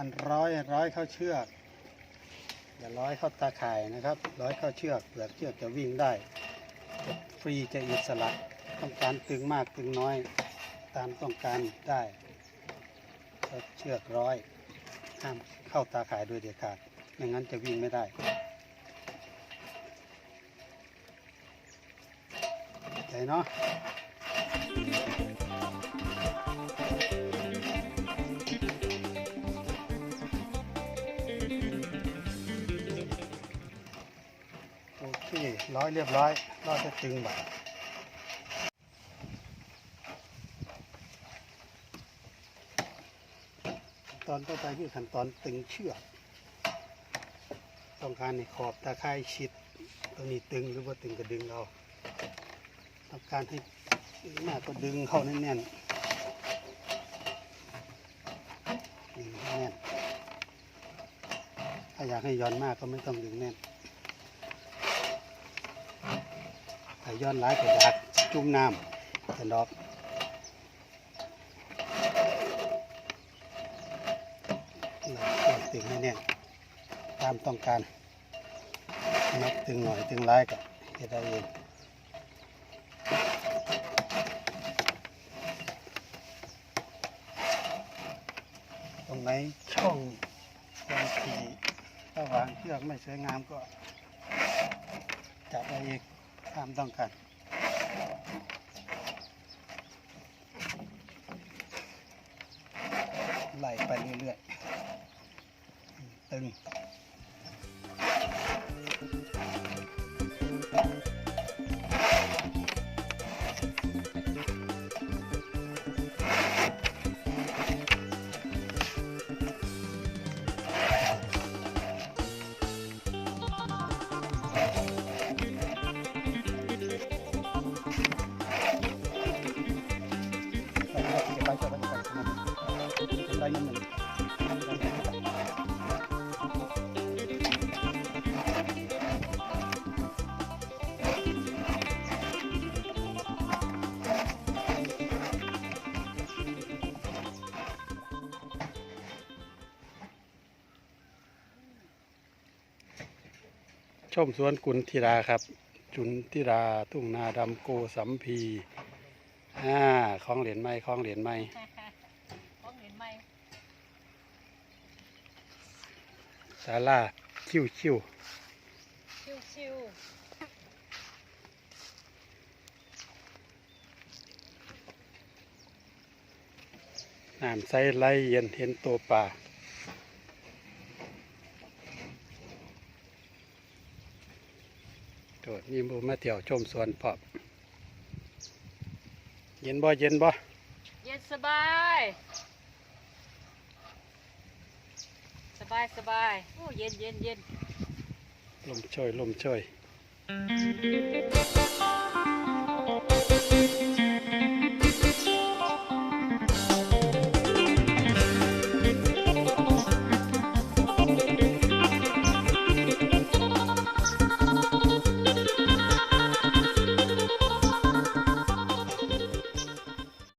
ันร้อยร้อยเข้าเชือกอย่าร้อยเข้าตาข่ายนะครับ ร้อยเข้าเชือกเปลือกเชือกจะวิ่งได้จะฟรีจะอิสระต้องการตึงมากตึงน้อย ตามต้องการได้เชือกร้อยห้ามเข้าตาข่ายโดยเด็ดขาดไม่งั้นจะวิ่งไม่ได้ใจเนาะ โอเคร้อยเรียบร้อยรอจะตึงบ่าตอนต่อไปคือขั้นตอนตึงเชือกต้องการให้ขอบตาข่ายชิดตรงนี้ตึงหรือว่าตึงก็ดึงเอาต้องการให้ตึงมาก็ดึงเข้าแน่นๆดึงแน่นถ้าอยากให้ย้อนมากก็ไม่ต้องดึงแน่น ถ้าย้อนหลายก็ดักจุ่มน้ำจะดอกเรตึงให้แน่นตามต้องการนับตึงหน่อยตึงหลายก็เฮ็ดได้เองตรงไหนช่องบางทีถ้าวางเชือกไม่สวยงามก็จับเอาเองามต้องการไหลไปเรื่อยๆตึง มสวนกุลธิราครับ จุนธิราทุ่งนาดำโกสัมพีอ่าของเหรียญไม้ของเหรียญไม้ต้องเห็นไหมศาลาชิวชิวชิวชิวๆน้ำใสไหลเย็นเห็นตัวปลา โดดนี่บูมาเที่ยวชมสวนพร้อมเย็นบ่เย็นบ่เย็นสบาย สบายสบายโอ้เย็นเย็นเย็นลมช่วยลมช่วยเ